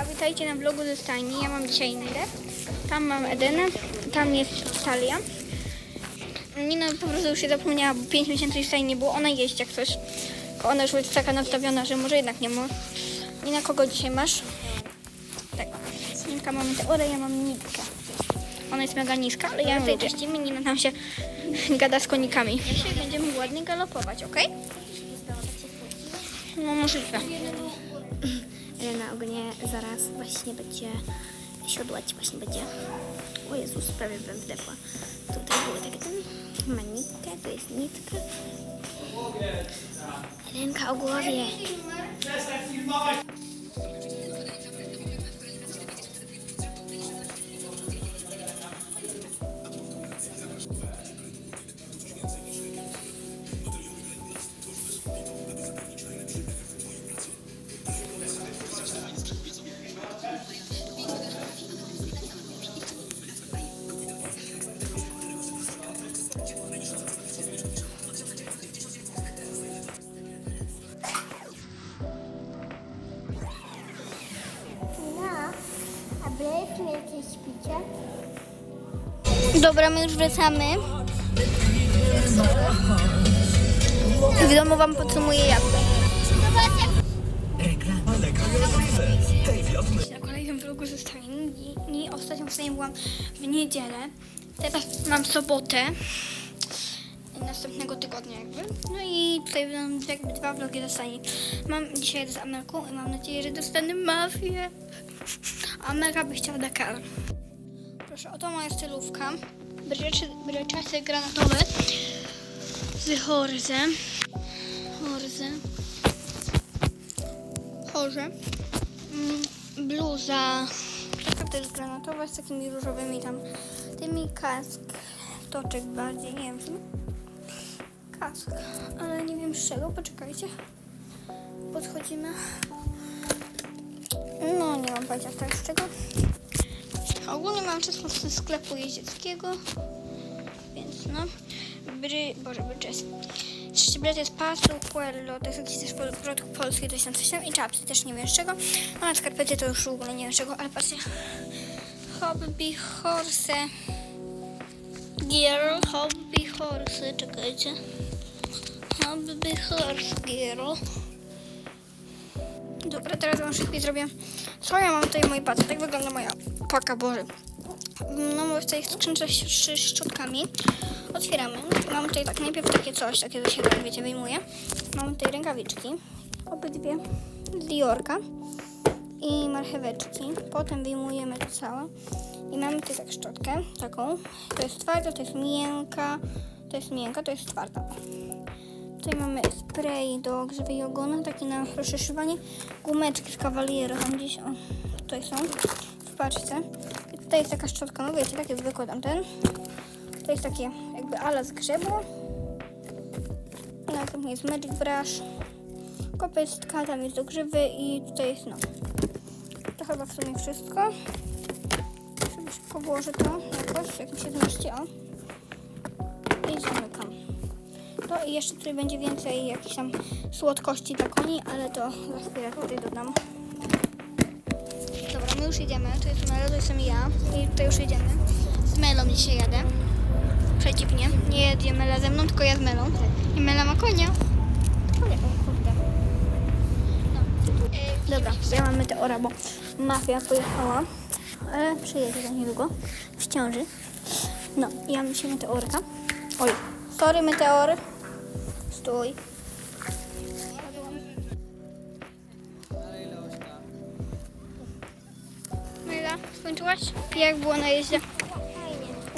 Hejka, witajcie na vlogu ze stajni. Ja mam dzisiaj Nirę. Tam mam Edenę, tam jest Talia. Nina po prostu już się zapomniała, bo 5 miesięcy już tutaj nie było. Ona jeździ jak coś. Tylko Ona już jest taka nastawiona, że może jednak nie ma. Nina, kogo dzisiaj masz? Tak. Ninka mamy teorię, ja mam nitkę. Ona jest mega niska, ale ja tutaj czyścimy. Nina tam się gada z konikami. Dzisiaj będziemy ładnie galopować, ok? No możliwe. Elena ogólnie zaraz właśnie będzie siodłać, właśnie będzie... O Jezus, prawie bym wdepła. Tutaj były takie ten, ma nitkę, tu jest nitka. Elenka o głowie. Byliśmy jakieś picie? Dobra, my już wracamy. I w domu wam podsumuję jazdę. Na kolejnym vlogu ze stajni. I ostatnią wstanie byłam w niedzielę. Teraz mam sobotę. Następnego tygodnia jakby. No i tutaj będą jakby dwa vlogi ze stajni. Mam dzisiaj z Amelką i mam nadzieję, że dostanę mafię. Amelka by chciała Dakar. Proszę, oto moja stylówka. Bryczasy granatowe z Horze. Horze. Horze. Mm, Bluza. Taka też granatowa z takimi różowymi tam tymi kask. Toczek bardziej, nie wiem. Kask, ale nie wiem z czego. Poczekajcie. Podchodzimy. No, nie mam pojęcia tak z czego. Ogólnie mam czas ze sklepu jeździeckiego, więc no. Bry, boże, bryczes. Szczybret jest pasu, quello, to jest jakiś też produkt polski, to jest tam coś tam i czapsy, też nie wiem z czego. No na skarpety to już w ogóle nie wiem z czego, ale patrzcie. Hobby horse. Girl, hobby horse, czekajcie. Hobby horse girl. Dobra, teraz wam szybciej zrobię. Co ja mam tutaj w mojej? Tak wygląda moja paka, Boże. No, w tej skrzynce z szczotkami. Otwieramy. Mamy tutaj tak najpierw takie coś, takie do siebie, wiecie, wyjmuję. Mamy tutaj rękawiczki. Obydwie z Diorka. I marcheweczki. Potem wyjmujemy to całe. I mamy tutaj tak szczotkę, taką. To jest twarda, to jest miękka. To jest miękka, to jest twarda. Tutaj mamy spray do grzywy i ogona, taki na rozszyszywanie. Gumeczki z Cavaliero, tam gdzieś, o, tutaj są, w paczce. I tutaj jest taka szczotka, no wiecie, takie zwykłe tamten. To jest takie jakby ala z grzebu. Następnie jest Magic Brush. Kopystka, tam jest do grzywy i tutaj jest no. To chyba w sumie wszystko. Szybko włożę to jakoś, jak mi się zmieści, o. To i jeszcze tutaj będzie więcej jakichś tam słodkości dla koni, ale to za chwilę tutaj dodam. Dobra, my już jedziemy. To jest Melo, to jestem ja. I tutaj już jedziemy. Z Melą dzisiaj jadę. Przeciwnie. Nie jedzie Mela ze mną, tylko ja z Melą. I Mela ma konia. Kurde. No. Dobra, ja mam meteora, bo mafia pojechała. Ale przyjedzie za niedługo. W ciąży. No, ja mam dzisiaj meteorka. Oj, sorry meteor. Stój. Mela, skończyłaś? Jak było na jeździe?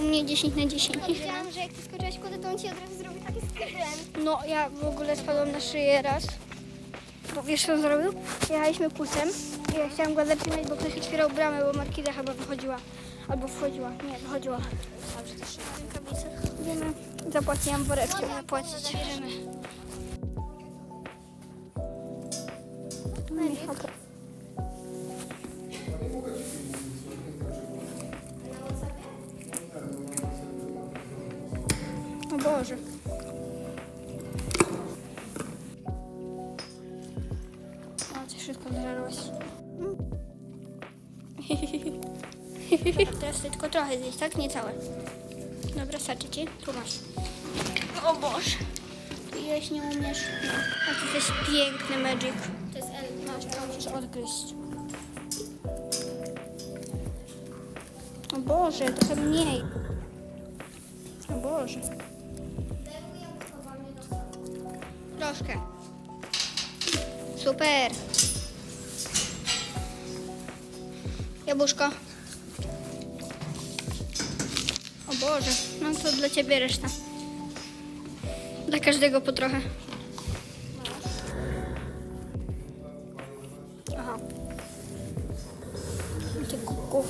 U mnie 10 na 10. Myślałam, że jak ty skoczyłaś kurde, to on ci od razu zrobi taki skręt. No, ja w ogóle spadłam na szyję raz. Bo wiesz co on zrobił? Jechaliśmy pusem i ja chciałam go zatrzymać, bo ktoś otwierał bramę, bo Markiza chyba wychodziła. Albo wchodziła. Nie, wychodziła. Dobrze, też rękawice. Idziemy. Zapłaciłam woreczkiem, zapłacić. Bierzemy. Michał. O Boże. O, ty wszystko zżarłeś. Teraz ty tylko trochę zjeść, tak? Nie całe. Dobra, starczy ci? Tu masz. O Boże. Jeść nie umiesz. No. A ty jesteś piękny Magic. To jest L. Masz, to musisz odgryźć. O Boże, trochę mniej. O Boże. Troszkę. Super. Jabłuszko. O Boże, no to dla ciebie reszta. Dla każdego po trochę. Aha. Ty kuku.